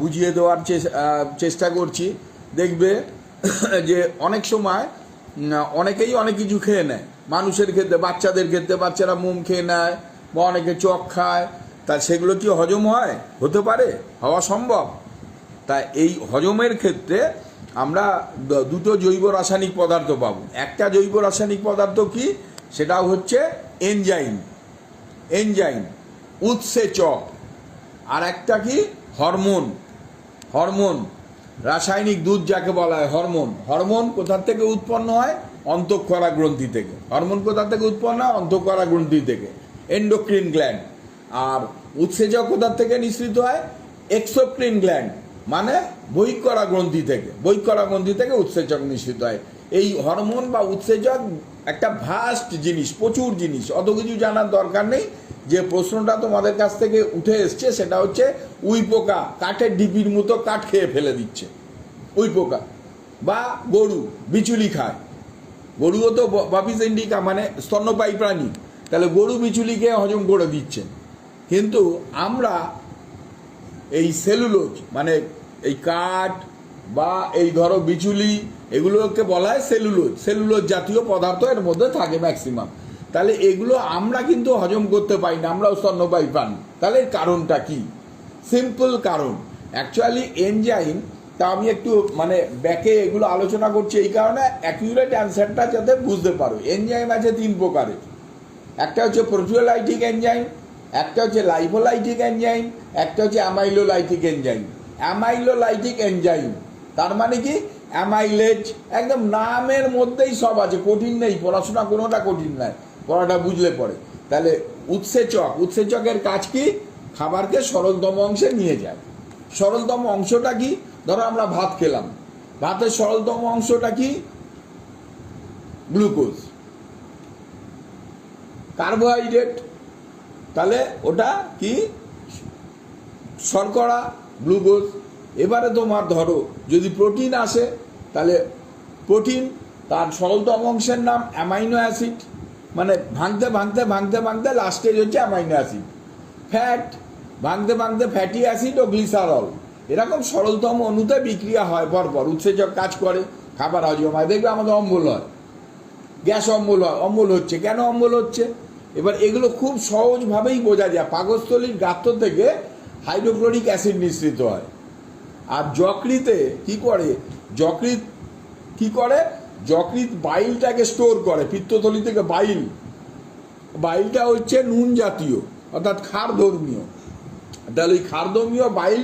বুঝিয়ে দেওয়ার চেষ্টা করছি। দেখবে যে অনেক সময় অনেকেই অনেক কিছু খেয়ে নেয়। মানুষের ক্ষেত্রে, বাচ্চাদের ক্ষেত্রে বাচ্চারা মোম খেয়ে নেয় বা অনেকে চক খায়। তা সেগুলো কি হজম হয়? হতে পারে, হওয়া সম্ভব। তা এই হজমের ক্ষেত্রে আমরা দুটো জৈব রাসায়নিক পদার্থ পাবো। একটা জৈব রাসায়নিক পদার্থ কি? সেটা হচ্ছে এনজাইম। এনজাইম উৎসেচক আর একটা কি? হরমোন হরমোন, রাসায়নিক দুধ যাকে বলা হয় হরমোন। হরমোন কোথার থেকে উৎপন্ন হয়? অন্তঃক্ষরা গ্রন্থি থেকে। হরমোন কোথা থেকে উৎপন্ন হয়? অন্তঃক্ষরা গ্রন্থি থেকে। Endocrine gland. আর উৎসেচক কোথার থেকে নিঃসৃত হয়? এক্সোক্রিন গ্ল্যান্ড মানে বহিকরা গ্রন্থি থেকে। বহিকরা গ্রন্থি থেকে উৎসেচক নিঃসৃত হয়। এই হরমোন বা উৎসেচক একটা ভাস্ট জিনিস, প্রচুর জিনিস। অত কিছু জানার দরকার নেই। যে প্রশ্নটা তোমাদের কাছ থেকে উঠে এসছে সেটা হচ্ছে, উই পোকা কাঠের ডিপির মতো কাঠ খেয়ে ফেলে দিচ্ছে। উই পোকা বা গরু বিচুলি খায়। গরুও তো বাপিস ইন্ডিকা মানে স্তন্যপায়ী প্রাণী। তাহলে গরু বিচুলি খেয়ে হজম করে দিচ্ছে কিন্তু আমরা এই সেলুলোজ মানে এই কাঠ বা এই ধরো বিচুলি, এগুলোকে বলা হয় সেলুলোজ। সেলুলোজ জাতীয় পদার্থ এর মধ্যে থাকে ম্যাক্সিমাম তাহলে এগুলো আমরা কিন্তু হজম করতে পারি না, আমরাও স্তন্যপায়ী প্রাণী। তাহলে কারণটা কি? সিম্পল কারণ। অ্যাকচুয়ালি এনজাইম তা আমি একটু মানে ব্যাকে এগুলো আলোচনা করছি এই কারণে অ্যাকিউরেট অ্যান্সারটা যাতে বুঝতে পারো। এনজাইম আছে তিন প্রকারের একটা হচ্ছে প্রোটিওলাইটিক এনজাইম একটা হচ্ছে লাইফোলাইটিক এনজাইম একটা হচ্ছে অ্যামাইলোলাইটিক এনজাইম অ্যামাইলোলাইটিক এনজাইম তার মানে কি? অ্যামাইলেজ একদম নামের মধ্যেই সব আছে, কঠিন নেই, পড়াশোনা কোনোটা কঠিন নয়। পড়াটা বুঝলে পড়ে তাহলে উৎসেচক, উৎসেচকের কাজ কি? খাবারকে সরলতম অংশে নিয়ে যায়। সরলতম অংশটা কি? ধরো আমরা ভাত খেলাম। ভাতের সরলতম অংশটা কি? গ্লুকোজ। কার্বোহাইড্রেট। তাহলে ওটা কি? শর্করা, গ্লুকোজ। এবারে তোমার ধরো, যদি প্রোটিন আসে, তাহলে প্রোটিন, তার সরলতম অংশের নাম অ্যামাইনো অ্যাসিড। মানে ভাঙতে ভাঙতে ভাঙতে ভাঙতে লাস্টেজ হচ্ছে অ্যামাইনো অ্যাসিড ফ্যাট ভাঙতে ভাঙতে ফ্যাটি অ্যাসিড ও গ্লিসারল এরকম সরলতম অণুতে বিক্রিয়া হয় পরপর, উৎসেচক কাজ করে, খাবার হজম হয়। দেখবে আমাদের অম্বল হয়। গ্যাস অম্বল হয়, অম্বল হচ্ছে। কেন অম্বল হচ্ছে? এবার এগুলো খুব সহজভাবেই বোঝা যায়। পাকস্থলীর গাত্র থেকে হাইড্রোক্লোরিক অ্যাসিড নিঃসৃত হয়। আর যকৃতে কি করে? যকৃত কি করে? যকৃত বাইলটাকে স্টোর করে, পিত্তথলি থেকে বাইল। বাইলটা হচ্ছে নুন জাতীয়, অর্থাৎ ক্ষার ধর্মীয় তাহলে ওই ক্ষারধর্মীয় বাইল